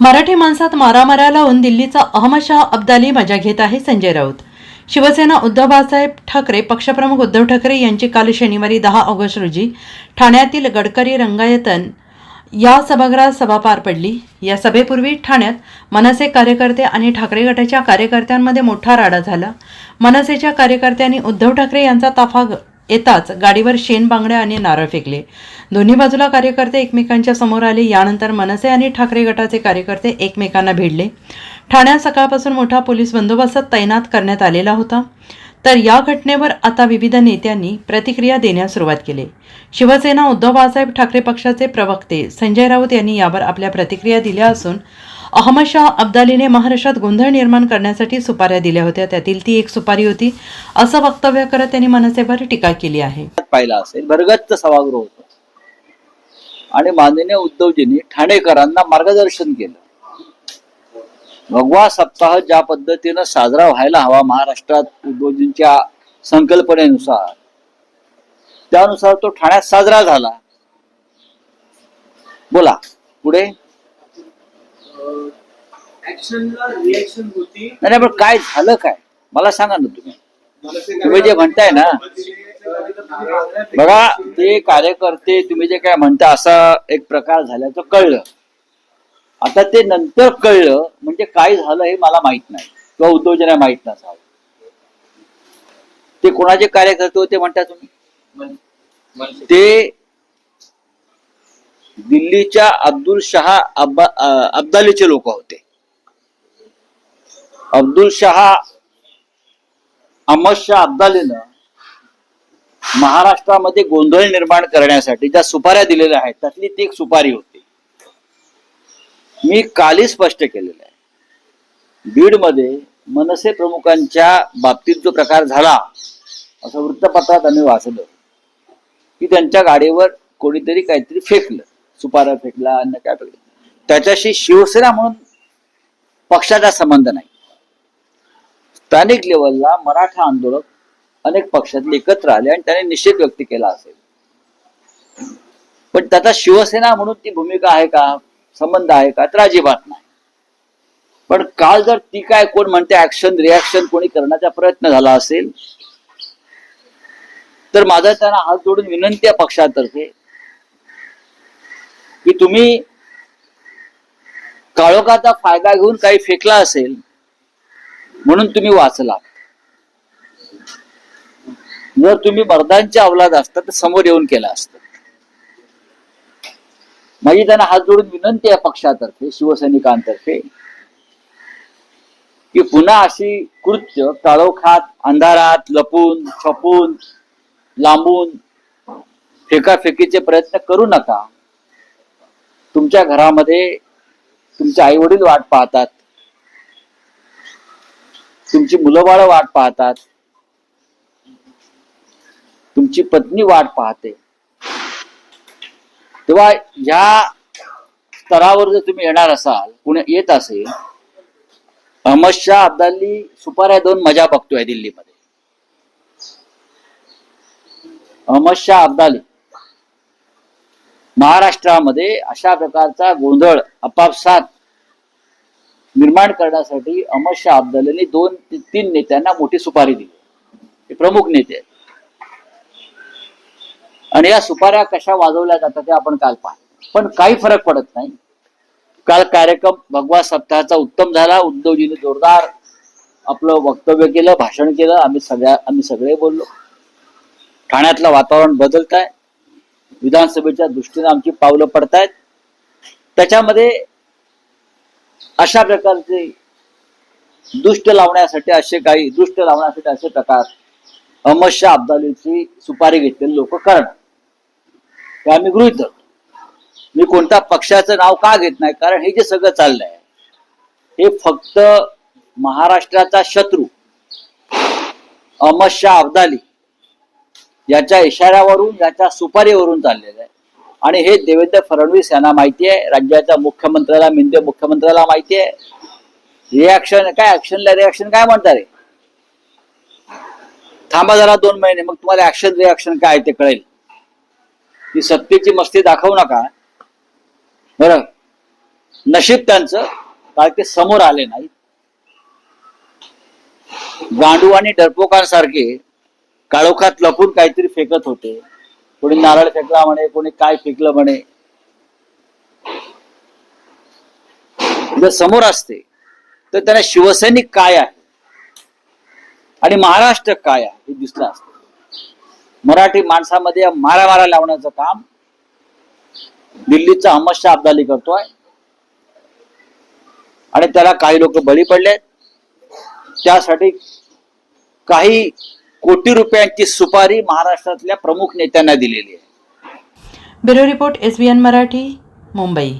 मराठी माणसात मारामारा लावून दिल्लीचा अहमदशाह अब्दाली मजा घेत आहे संजय राऊत. शिवसेना उद्धव बाळासाहेब ठाकरे पक्षप्रमुख उद्धव ठाकरे यांची काल शनिवारी दहा ऑगस्ट रोजी ठाण्यातील गडकरी रंगायतन या सभागृहात सभा पार पडली. या सभेपूर्वी ठाण्यात मनसे कार्यकर्ते आणि ठाकरे गटाच्या कार्यकर्त्यांमध्ये मोठा राडा झाला. मनसेच्या कार्यकर्त्यांनी उद्धव ठाकरे यांचा ताफा येताच गाडीवर शेण बांगड्या आणि नारळ फेकले. दोन्ही बाजूला कार्यकर्ते एकमेकांच्या समोर आले. यानंतर मनसे आणि ठाकरे गटाचे कार्यकर्ते एकमेकांना भिडले ठाण्यात सकाळपासून मोठा पोलीस बंदोबस्त तैनात करण्यात आलेला होता. तर या घटनेवर आता विविध नेत्यांनी प्रतिक्रिया देण्यास सुरुवात केली. शिवसेना उद्धव बाळासाहेब ठाकरे पक्षाचे प्रवक्ते संजय राऊत यांनी यावर आपल्या प्रतिक्रिया दिल्या असून अहमदशाह अब्दालीने महाराष्ट्रात गोंधळ निर्माण करण्यासाठी सुपाऱ्या दिल्या होत्या. त्यातील ती एक सुपारी होती. असं वक्तव्य करत त्यांनी मनसेवर टीका केली आहे. पाहिला असेल. भरगच्च सभागृह होत. आणि माननीय उद्धवजींनी ठाणेकरांना मार्गदर्शन केलं. भगवा सप्ताह ज्या पद्धतीनं साजरा व्हायला हवा महाराष्ट्रात उद्धवजींच्या संकल्पनेनुसार त्यानुसार तो ठाण्यात साजरा झाला. बोला. पुढे? ऍक्शनला रिएक्शन होती. नाही नाही, पण काय झालं काय? मला सांगा ना तुम्ही. तुम्ही जे म्हणताय ना बघा ते कार्यकर्ते तुम्ही जे काय म्हणता असा एक प्रकार झाल्याचं कळलं. आता ते नंतर कळलं म्हणजे काय झालं हे मला माहीत नाही. किंवा उद्धवजना माहीत नसावं. ते कोणाचे कार्यकर्ते होते म्हणता तुम्ही? ते दिल्लीच्या अब्दुल शहा अब्बा अब्दालीचे लोक होते. अब्दुल शहा अहमद शाह अब्दालीनं महाराष्ट्रामध्ये गोंधळ निर्माण करण्यासाठी ज्या सुपाऱ्या दिलेल्या आहेत त्यातली ती एक सुपारी होती. मी कालही स्पष्ट केलेलं आहे. बीडमध्ये मनसे प्रमुखांच्या बाबतीत जो प्रकार झाला असं वृत्तपत्रात आम्ही वाचलं की त्यांच्या गाडीवर कोणीतरी काहीतरी फेकलं. सुपारा फेकला अन्य काय फेकलं. त्याच्याशी शिवसेना म्हणून पक्षाचा संबंध नाही. स्थानिक लेवलला मराठा आंदोलक अनेक पक्षातले एकत्र आले आणि त्याने निषेध व्यक्त केला असेल. पण त्याचा शिवसेना म्हणून ती भूमिका आहे का? संबंध आहे का? तर अजिबात नाही. पण काल जर ती काय कोण म्हणते ऍक्शन रिॲक्शन कोणी करण्याचा प्रयत्न झाला असेल तर माझा त्यांना हात जोडून विनंती आहे पक्षातर्फे की तुम्ही काळोखाचा फायदा घेऊन काही फेकला असेल म्हणून तुम्ही वाचला. जर तुम्ही बरदानच्या अवलाद असता तर समोर येऊन केला असत. माझी त्यांना हात जोडून विनंती आहे पक्षातर्फे शिवसैनिकांतर्फे की पुन्हा अशी कृत्य काळोखात अंधारात लपून छपून लांबून फेकाफेकीचे प्रयत्न करू नका. तुमच्या घरामध्ये तुमचे आई वडील वाट पाहतात. तुमची मुलं बाळ वाट पाहतात. तुमची पत्नी वाट पाहते. तेव्हा या स्तरावर जर तुम्ही येणार असाल पुणे येत असेल अहमद शाह अब्दाली सुपाऱ्या दोन मजा बघतोय दिल्लीमध्ये. अहमद शाह अब्दाली. महाराष्ट्रामध्ये अशा प्रकारचा गोंधळ आपापसात निर्माण करण्यासाठी अहमद शाह अब्दालीने दोन ते तीन नेत्यांना मोठी सुपारी दिली. हे प्रमुख नेते आहेत. आणि या सुपाऱ्या कशा वाजवल्या जातात ते आपण काल पाहतो पण काही फरक पडत नाही. काल कार्यक्रम भगवा सप्ताहाचा उत्तम झाला. उद्धवजीने जोरदार आपलं वक्तव्य केलं भाषण केलं. आम्ही सगळ्या आम्ही सगळे बोललो. ठाण्यातलं वातावरण बदलत आहे विधानसभेच्या दृष्टीने आमची पावलं पडतायत. त्याच्यामध्ये अशा प्रकारचे दुष्ट लावण्यासाठी असे काही दुष्ट लावण्यासाठी असे प्रकार अहमद शाह अब्दालीची सुपारी घेतलेले लोक करणार. हे आम्ही गृहित धरतो. मी कोणत्या पक्षाचं नाव का घेत नाही? कारण हे जे सगळं चाललंय हे फक्त महाराष्ट्राचा शत्रू अहमद शाह अब्दाली याच्या इशाऱ्यावरून याच्या सुपारीवरून चाललेलं आहे. आणि हे देवेंद्र फडणवीस यांना माहिती आहे राज्याच्या मुख्यमंत्र्याला मिंदे मुख्यमंत्र्याला माहिती आहे. रिॲक्शन काय ऍक्शनला रिॲक्शन काय म्हणतात रे? थांबा जरा दोन महिने मग तुम्हाला ऍक्शन रिॲक्शन काय ते कळेल. ती सत्तेची मस्ती दाखवू नका. बरं. नशीब त्यांचं कारण ते समोर आले नाही गांडू आणि डरपोकांसारखे काळोखात लपून काहीतरी फेकत होते. कोणी नारळ फेकला म्हणे कोणी काय फेकलं म्हणे. जर समोर असते. तर त्यांना शिवसैनिक काय आहे? आणि महाराष्ट्र काय आहे? हे दिसलं असत. मराठी माणसामध्ये मारा मारा लावण्याचं काम दिल्लीचा अहमद शाह अब्दाली करतोय. आणि त्याला काही लोक बळी पडले त्यासाठी काही कोटी रुपयांची सुपारी महाराष्ट्रातल्या प्रमुख नेत्यांना दिलेली आहे. Bureau report S Marathi Mumbai.